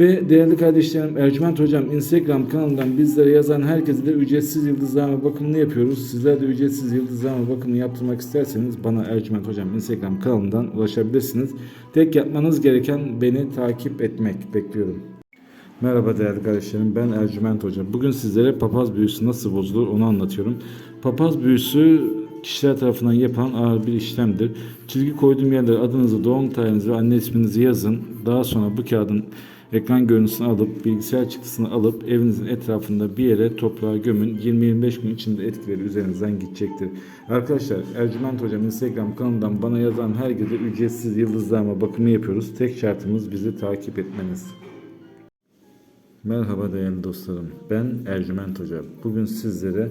Ve değerli kardeşlerim Ercüment Hocam Instagram kanalından bizlere yazan herkese de ücretsiz yıldızlama bakımını yapıyoruz. Sizler de ücretsiz yıldızlama bakımını yaptırmak isterseniz bana Ercüment Hocam Instagram kanalından ulaşabilirsiniz. Tek yapmanız gereken beni takip etmek. Bekliyorum. Merhaba değerli kardeşlerim ben Ercüment Hoca. Bugün sizlere papaz büyüsü nasıl bozulur onu anlatıyorum. Papaz büyüsü kişiler tarafından yapılan ağır bir işlemdir. Çizgi koyduğum yerlere adınızı, doğum tarihinizi ve anne isminizi yazın. Daha sonra bu kağıdın ekran görüntüsünü alıp bilgisayar çıktısını alıp evinizin etrafında bir yere toprağa gömün. 20-25 gün içinde etkileri üzerinizden gidecektir. Arkadaşlar Ercüment Hocam Instagram kanalından bana yazan herkese ücretsiz yıldızlama bakımı yapıyoruz. Tek şartımız bizi takip etmeniz. Merhaba değerli dostlarım. Ben Ercüment Hoca. Bugün sizlere